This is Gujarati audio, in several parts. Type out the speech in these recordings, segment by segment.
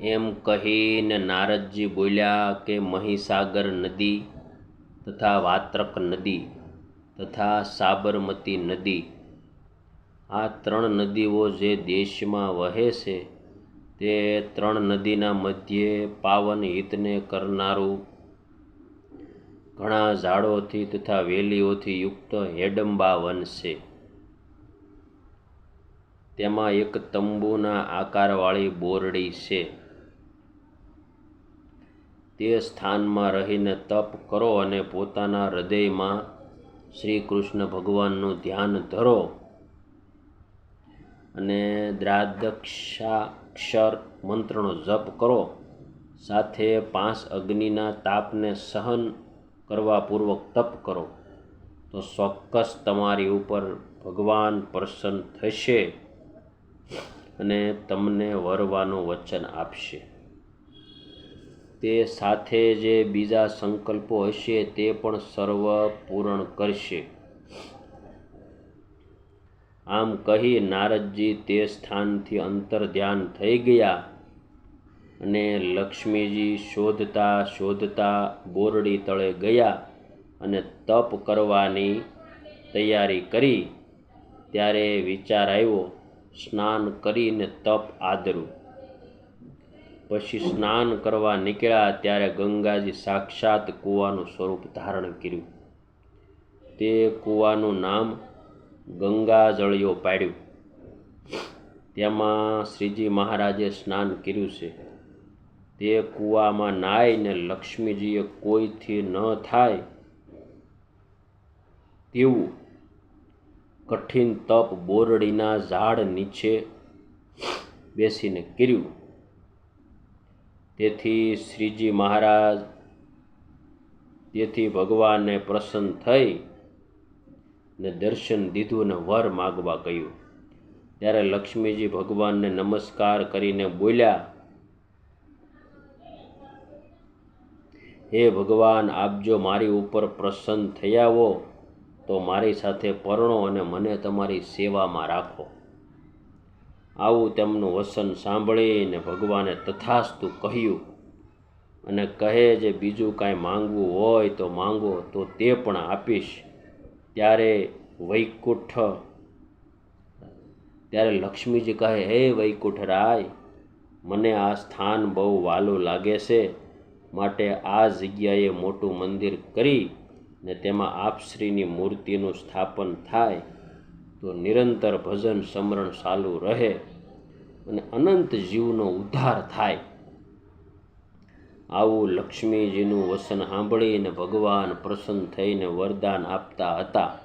એમ કહીને નારદજી બોલ્યા કે મહીસાગર નદી તથા વાત્રક નદી તથા સાબરમતી નદી, આ ત્રણ નદીઓ જે દેશમાં વહે છે, તે ત્રણ નદીના મધ્યે પાવન હિતને કરનારું ઘણા ઝાડોથી તથા વેલીઓથી યુક્ત હેડંબા વન છે. તેમાં એક તંબુના આકારવાળી બોરડી છે. તે સ્થાનમાં રહીને તપ કરો અને પોતાના હૃદયમાં શ્રી કૃષ્ણ ભગવાનનું ધ્યાન ધરો અને દ્રાદક્ષાક્ષર મંત્રનો જપ કરો. સાથે પાંચ અગ્નિના તાપને સહન કરવા પૂર્વક તપ કરો. તો ચોક્કસ તમારી ઉપર ભગવાન પ્રસન્ન થશે અને તમને વરવાનું વચન આપશે. તે સાથે જે બીજા સંકલ્પો હશે તે પણ સર્વ પૂર્ણ કરશે. આમ કહી નારદજી તે સ્થાનથી અંતર ધ્યાન થઈ ગયા અને લક્ષ્મીજી શોધતા શોધતા બોરડી તળે ગયા અને તપ કરવાની તૈયારી કરી. ત્યારે વિચાર આવ્યો, સ્નાન કરીને તપ આદરું. પછી સ્નાન કરવા નીકળ્યા ત્યારે ગંગાજી સાક્ષાત કૂવાનું સ્વરૂપ ધારણ કર્યું. તે કૂવાનું નામ ગંગાજળિયો પાડ્યું. તેમાં શ્રીજી મહારાજે સ્નાન કર્યું છે. તે કૂવામાં નાઈને લક્ષ્મીજીએ કોઈથી ન થાય તેવું કઠિન તપ બોરડીના ઝાડ નીચે બેસીને કર્યું. તેથી શ્રીજી મહારાજ, તેથી ભગવાનને પ્રસન્ન થઈ ને દર્શન દીધું અને વર માગવા કહ્યું ત્યારે લક્ષ્મીજી ભગવાનને નમસ્કાર કરીને બોલ્યા, હે ભગવાન, આપ જો મારી ઉપર પ્રસન્ન થયા હો, તો મારી સાથે પરણો અને મને તમારી સેવામાં રાખો. આવું તેમનું વસન સાંભળીને ભગવાને તથાસ્તુ કહ્યું. અને કહે જે બીજું કાંઈ માંગવું હોય તો માંગો, તો તે પણ આપીશ. ત્યારે વૈકુંઠ, ત્યારે લક્ષ્મીજી કહે, હે વૈકુંઠ રાય, મને આ સ્થાન બહુ વાલું લાગે છે. માટે આ જગ્યાએ મોટું મંદિર કરી ને તેમાં આપશ્રીની મૂર્તિનું સ્થાપન થાય. તો નિરંતર ભજન સ્મરણ ચાલુ રહે અને અનંત જીવનો ઉદ્ધાર થાય. આવું લક્ષ્મીજીનું વસન સાંભળીને ભગવાન પ્રસન્ન થઈને વરદાન આપતા હતા.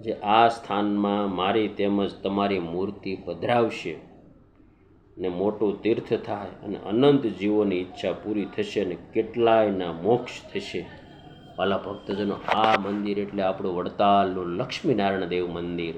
જે આ સ્થાનમાં મારી તેમજ તમારી મૂર્તિ પધરાવશે ને મોટું તીર્થ થાય અને અનંત જીવોની ઈચ્છા પૂરી થશે અને કેટલાયના મોક્ષ થશે. વાલા ભક્તજનો આ મંદિર એટલે આપણું વડતાલનું લક્ષ્મીનારાયણ દેવ મંદિર